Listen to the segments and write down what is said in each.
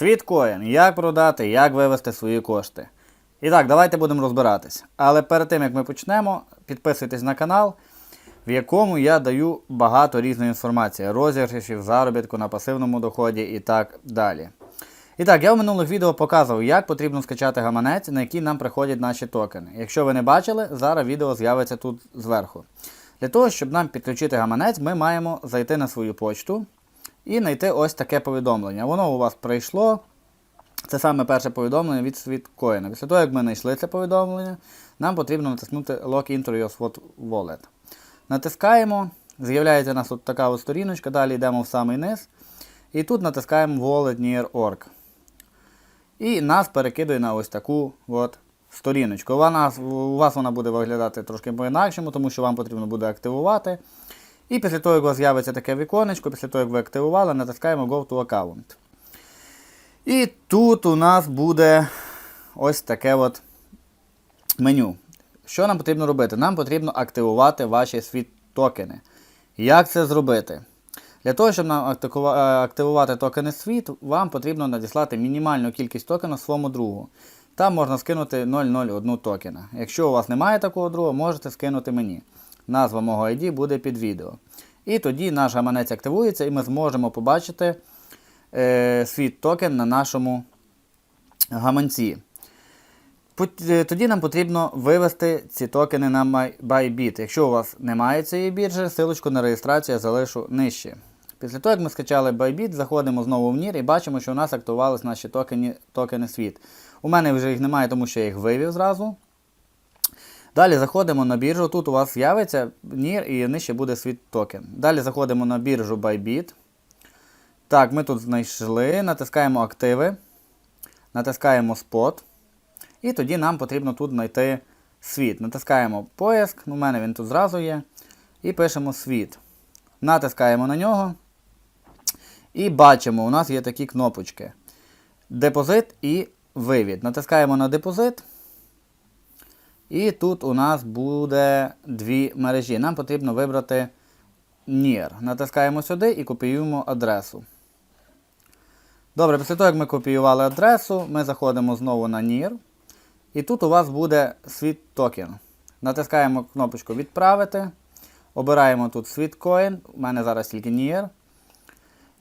Світкоін. Як продати, як вивести свої кошти. І так, давайте будемо розбиратись. Але перед тим як ми почнемо, підписуйтесь на канал, в якому я даю багато різної інформації, розіграшів, заробітку на пасивному доході і так далі. І так, я в минулих відео показував, як потрібно скачати гаманець, на який нам приходять наші токени. Якщо ви не бачили, зараз відео з'явиться тут зверху. Для того, щоб нам підключити гаманець, ми маємо зайти на свою почту і знайти ось таке повідомлення. Воно у вас прийшло. Це саме перше повідомлення від Світкоїна. Після того, як ми знайшли це повідомлення, нам потрібно натиснути Log into your Swot Wallet. Натискаємо, з'являється у нас тут така ось сторіночка, далі йдемо в самий низ. І тут натискаємо Wallet Near Org. І нас перекидує на ось таку от сторіночку. У вас вона буде виглядати трошки по-інакшому, тому що вам потрібно буде активувати. І після того, як у вас з'явиться таке віконечко, після того, як ви активували, натискаємо Go to Account. І тут у нас буде ось таке от меню. Що нам потрібно робити? Нам потрібно активувати ваші світ токени. Як це зробити? Для того, щоб нам е, активувати токени світ, вам потрібно надіслати мінімальну кількість токена своєму другу. Там можна скинути 001 токена. Якщо у вас немає такого друга, можете скинути мені. Назва мого ID буде під відео. І тоді наш гаманець активується, і ми зможемо побачити е, свій токен на нашому гаманці. Е, Тоді нам потрібно вивести ці токени на Bybit. Якщо у вас немає цієї біржі, силочку на реєстрацію я залишу нижче. Після того, як ми скачали Bybit, заходимо знову в NIR і бачимо, що у нас актувалися наші токени, токени світ. У мене вже їх немає, тому що я їх вивів зразу. Далі заходимо на біржу. Тут у вас з'явиться NIR і нижче буде світ токен. Далі заходимо на біржу Bybit. Так, ми тут знайшли, натискаємо активи, натискаємо спот. І тоді нам потрібно тут знайти світ. Натискаємо поиск, у мене він тут зразу є. І пишемо світ. Натискаємо на нього. І бачимо, у нас є такі кнопочки. Депозит і вивід. Натискаємо на депозит. І тут у нас буде дві мережі. Нам потрібно вибрати NIR. Натискаємо сюди і копіюємо адресу. Добре, після того, як ми копіювали адресу, ми заходимо знову на NIR. І тут у вас буде світ токен. Натискаємо кнопочку Відправити. Обираємо тут світкоін. У мене зараз тільки NIR.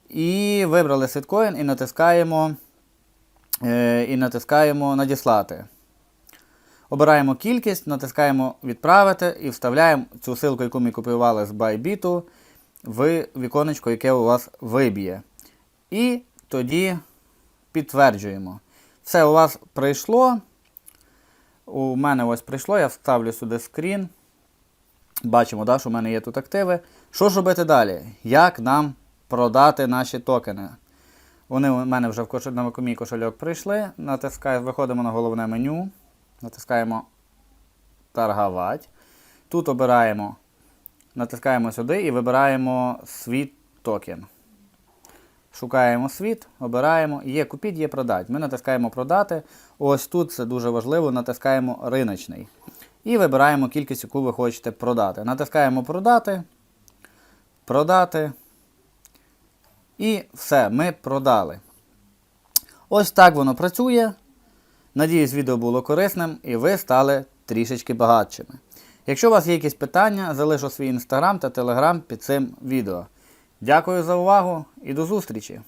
І вибрали світкоін і натискаємо, е, і натискаємо Надіслати. Обираємо кількість, натискаємо Відправити і вставляємо цю ссылку, яку ми копіювали з Bybit, в віконечко, яке у вас виб'є. І тоді підтверджуємо. Все у вас прийшло. У мене ось прийшло, я вставлю сюди скрін. Бачимо, да, що в мене є тут активи. Що ж робити далі? Як нам продати наші токени? Вони у мене вже в на мій кошельок прийшли. Натискаємо, виходимо на головне меню. Натискаємо торгувати. Тут обираємо, натискаємо сюди і вибираємо світ токен. Шукаємо світ, обираємо. Є купіть, є продать. Ми натискаємо продати. Ось тут це дуже важливо, натискаємо риночний. І вибираємо кількість, яку ви хочете продати. Натискаємо продати. Продати. І все, ми продали. Ось так воно працює. Надіюсь, відео було корисним і ви стали трішечки багатшими. Якщо у вас є якісь питання, залишу свій інстаграм та телеграм під цим відео. Дякую за увагу і до зустрічі!